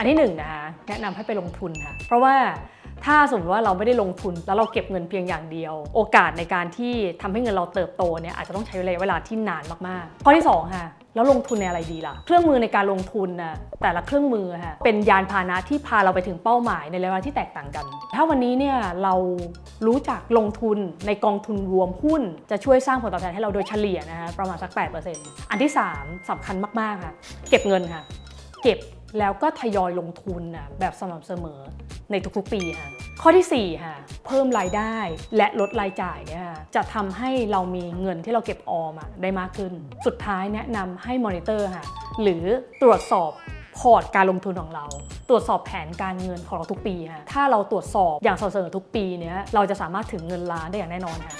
อันที่หนึ่งนะคะแนะนำให้ไปลงทุนค่ะ เพราะว่าถ้าสมมติว่าเราไม่ได้ลงทุนแล้วเราเก็บเงินเพียงอย่างเดียว โอกาสในการที่ทำให้เงินเราเติบโตเนี่ยอาจจะต้องใช้ระยะเวลาที่นานมากๆ ข้อที่สองค่ะแล้วลงทุนในอะไรดีล่ะ เครื่องมือในการลงทุนนะแต่ละเครื่องมือค่ะเป็นยานพาหนะที่พาเราไปถึงเป้าหมายในระยะเวลาที่แตกต่างกัน ถ้าวันนี้เนี่ยเรารู้จักลงทุนในกองทุนรวมหุ้น จะช่วยสร้างผลตอบแทนให้เราโดยเฉลี่ยนะคะประมาณสัก 8%อันที่ 3สำคัญมากๆค่ะ เก็บเงินค่ะ เก็บ แล้วก็ทยอยลงทุนนะแบบสม่ำเสมอในทุกๆปีค่ะข้อที่4ค่ะเพิ่มรายได้และลดรายจ่ายเนี่ยจะทำให้เรามีเงินที่เราเก็บออมอะได้มากขึ้น สุดท้ายแนะนำให้มอนิเตอร์ค่ะหรือตรวจสอบพอร์ตการลงทุนของเรา ตรวจสอบแผนการเงินของเราทุกปีค่ะถ้าเราตรวจสอบอย่างสม่ำเสมอทุกปีเนี้ยเราจะสามารถถึงเงินล้านได้อย่างแน่นอนค่ะ